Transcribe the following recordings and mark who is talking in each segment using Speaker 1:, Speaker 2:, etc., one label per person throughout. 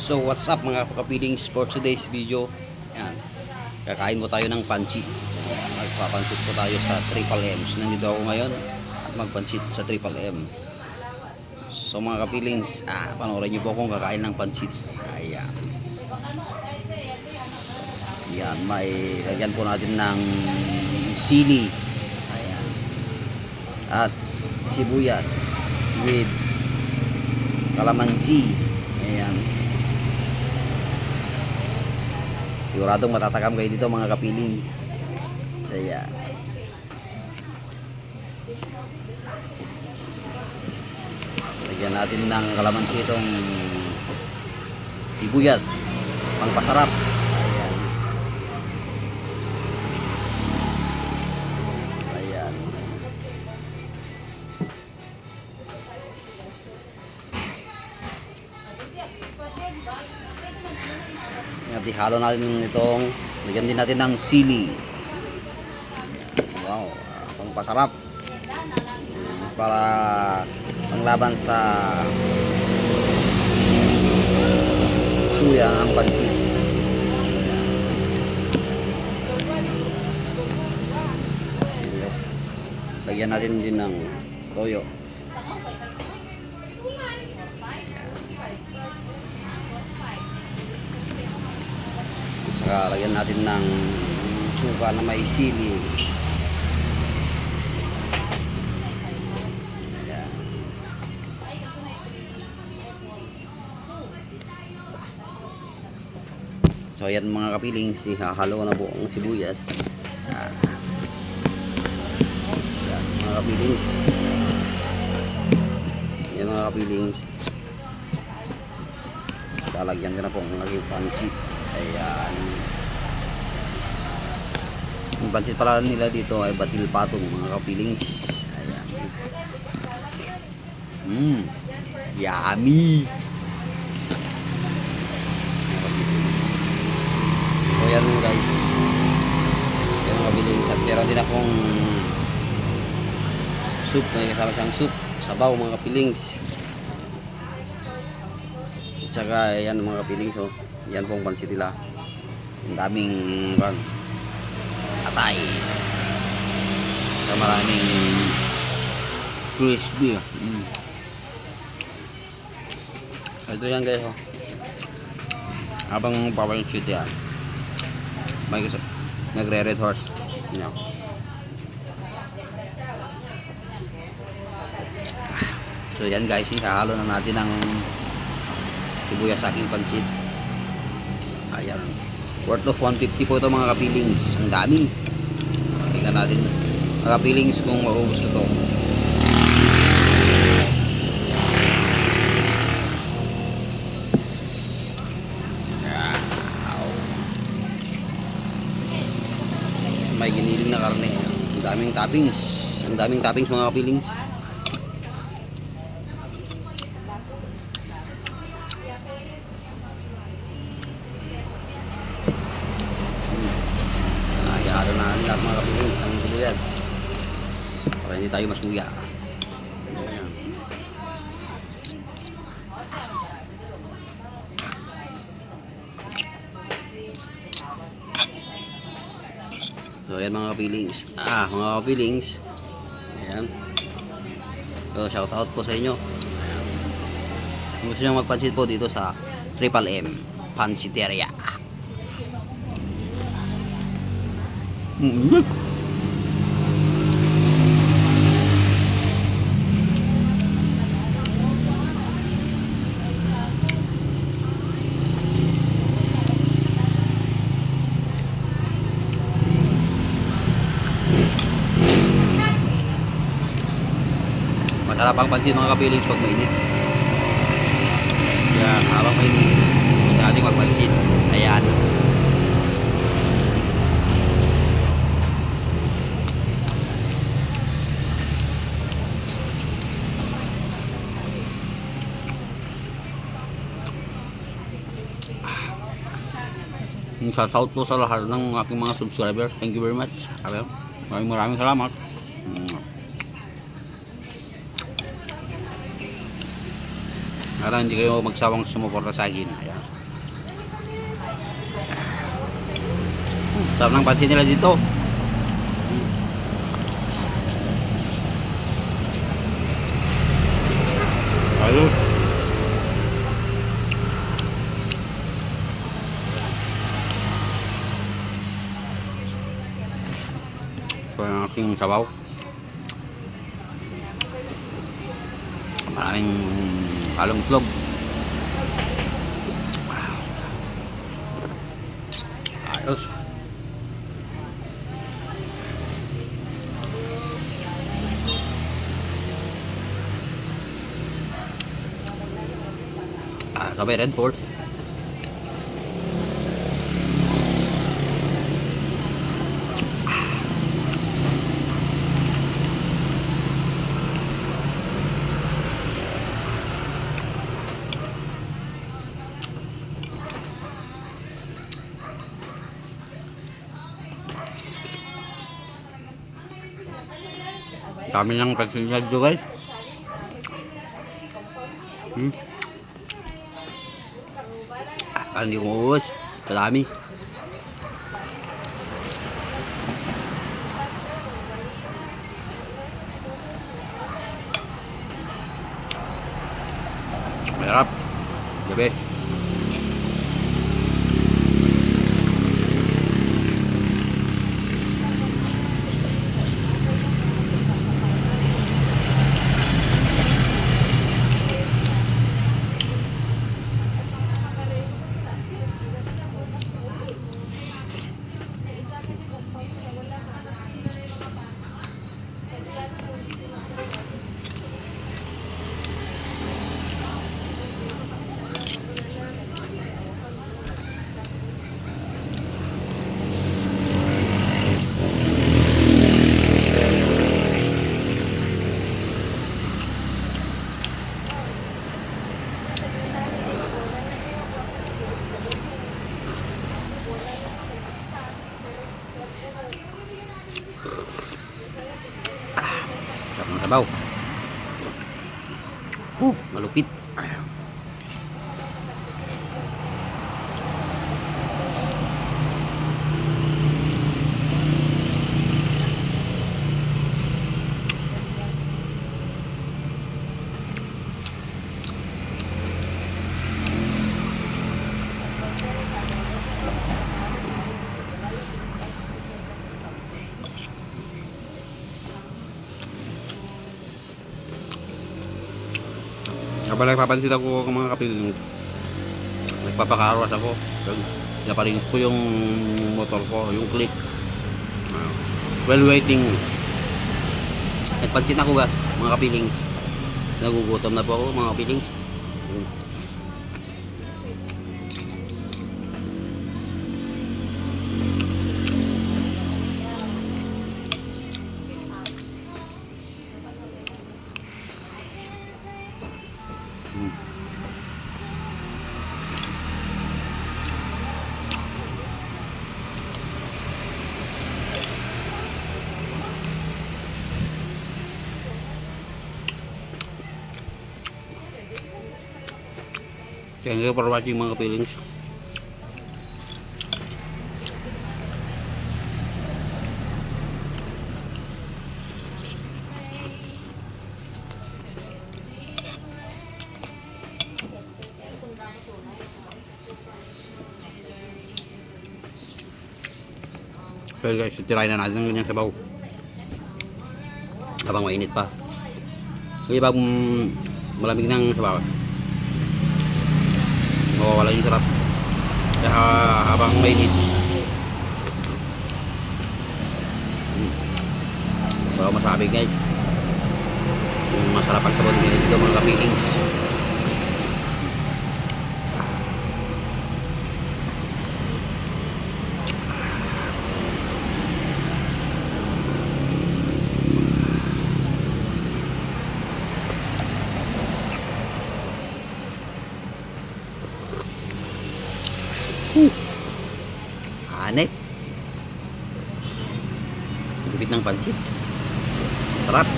Speaker 1: So what's up mga kapilings for today's video? Yan Kakain mo tayo ng pansit. Magpapansit po tayo sa Triple M So nandito ako ngayon At magpansit sa Triple M. So mga kapilings ah, Panoorin niyo po kung kakain ng pansit. Ayan. Yan may Lagyan po natin ng Sili. Ayan. At Sibuyas With Kalamansi Ayan Siguradong matatakam kayo dito mga kapilings. Saya. Lagyan natin ng kalamansi itong sibuyas. Pangpasarap. Ayan. Ayan. At ihalo natin itong lagyan din natin ng sili. Wow, pang pasarap. Para panglaban sa suya ang pansit. Lagyan natin din ng toyo. Saka lagyan natin ng suka na may sili. So ayan mga kapiling, si hahalo na po ang sibuyas. Ayan. Mga kapilings. Ayan mga kapilings. Lalagyan ko na po ang naging pansit. Ayan. Yung pansit pala nila dito ay batil patong mga kapilings. Ayan. Mmm. Yummy. So yan guys. Yan mga kapilings. At meron din akong soup. May kasama siyang soup. Sabaw mga kapilings. At saka yan mga kapilings. Oh. Yan pong pansit nila. Ang daming kan, atay. Sa maraming crispy. Mm. Ito yan guys. Oh. Habang papansit yan. May gusto. Nagre-red horse. Yan. So yan guys, ihahalo na natin ang sibuyas sa aking pansit. Ayan. Worth of 150 po ito mga kapilings. Ang dami. Tingnan natin. Mga kapilings kung maubos ko to. May giniling na karne. Ang daming toppings. Ang daming toppings mga kapilings. Nakakihalo na ang lahat mga kapiling sa tuluyas. Para hindi tayo masuya. So ayan mga kapilings. Ah, mga kapilings. Ayan. So shout out po sa inyo. Ayan. Kung gusto nyo magpansit po dito sa Triple M Pansiteria. Mm. Masarap ang pansin mga kabiling pag mainit. Kaya habang mainit, huwag natin magpansin. Ayan. Shout out po sa lahat ng aking mga subscriber. Thank you very much. Okay. Maraming maraming salamat. Mm. Para hindi kayo magsawang sumuporta sa akin. Ayan. Sarap ng pansin nila dito. Ayun. Aking sabaw. Maraming halong itlog. Ayos. Ah, sabay Red Force. Dami ng pagsinyag dito guys. Hmm. Ah, hindi ko mauwas. Kadami. Mahirap. Gabi. Sarap Uh, malupit. Kapag nagpapansin ako ng mga kapiling, nagpapakarwas ako. Naparinis ko yung motor ko, yung click. Ah, while waiting, nagpansin ako ga, mga kapilings. Nagugutom na po ako, mga kapilings. Thank you for watching mga kapilings. Okay guys, tirahin na natin ng ganyang sabaw. Habang mainit pa. Pag mm, malamig ng sabaw, mawawala yung sarap. Kaya habang mainit, wala masabi guys. Yung masarap ang sabaw ng mga kapilings. Anip. Gupit ng pansit. Sarap.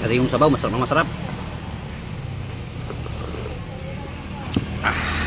Speaker 1: Pero yung sabaw, masarap na masarap. Ah.